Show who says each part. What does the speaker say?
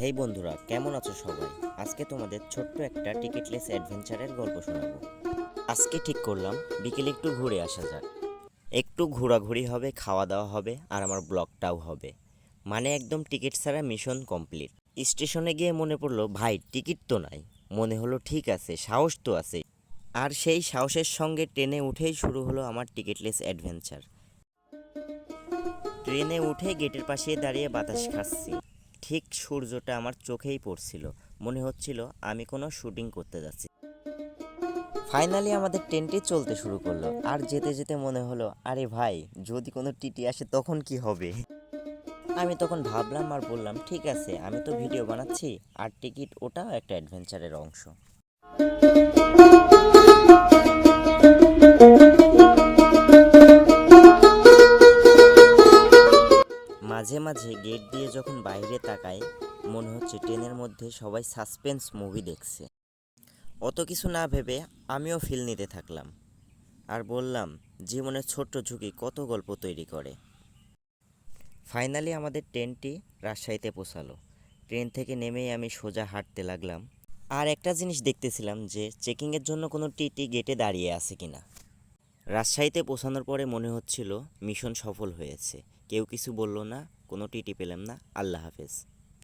Speaker 1: হেই বন্ধুরা, কেমন আছো সবাই? আজকে তোমাদের ছোট্ট একটা টিকিটলেস অ্যাডভেঞ্চারের গল্প শোনাবো। আজকে ঠিক করলাম, বিকেলে একটু ঘুরে আসা যাক। একটু ঘোরাঘুরি হবে, খাওয়া দাওয়া হবে, আর আমার ব্লগটাও হবে। মানে একদম টিকিট ছাড়া মিশন কমপ্লিট। স্টেশনে গিয়ে মনে পড়ল, ভাই, টিকিট তো নাই। মনে হলো, ঠিক আছে, সাহস তো আছে। আর সেই সাহসের সঙ্গে ট্রেনে উঠেই শুরু হলো আমার টিকিটলেস অ্যাডভেঞ্চার। ট্রেনে উঠে গেটের পাশে দাঁড়িয়ে বাতাস খাচ্ছি। ঠিক সূর্যটা আমার চোখেই পড়ছিল। মনে হচ্ছিল আমি কোনো শুটিং করতে যাচ্ছি। ফাইনালি আমাদের ট্রেনটি চলতে শুরু করল। আর যেতে যেতে মনে হলো, আরে ভাই, যদি কোনো টিটি আসে তখন কি হবে? আমি তখন ভাবলাম আর বললাম, ঠিক আছে, আমি তো ভিডিও বানাচ্ছি, আর টিকিট ওটাও একটা অ্যাডভেঞ্চারের অংশ। মাঝে মাঝে গেট দিয়ে যখন বাইরে তাকাই, মনে হচ্ছে ট্রেনের মধ্যে সবাই সাসপেন্স মুভি দেখছে। অত কিছু না ভেবে আমিও ফিল নিতে থাকলাম। আর বললাম, জীবনের ছোট্ট ঝুঁকি কত গল্প তৈরি করে। ফাইনালি আমাদের ট্রেনটি রাজশাহীতে পৌঁছালো। ট্রেন থেকে নেমেই আমি সোজা হাঁটতে লাগলাম। আর একটা জিনিস দেখতেছিলাম যে চেকিংয়ের জন্য কোনো টিটি গেটে দাঁড়িয়ে আছে কিনা। রাজশাহীতে পৌঁছানোর পরে মনে হচ্ছিল মিশন সফল হয়েছে। কেউ কিছু বলল না, কোনো টিটি পেলাম না। আল্লাহ হাফেজ।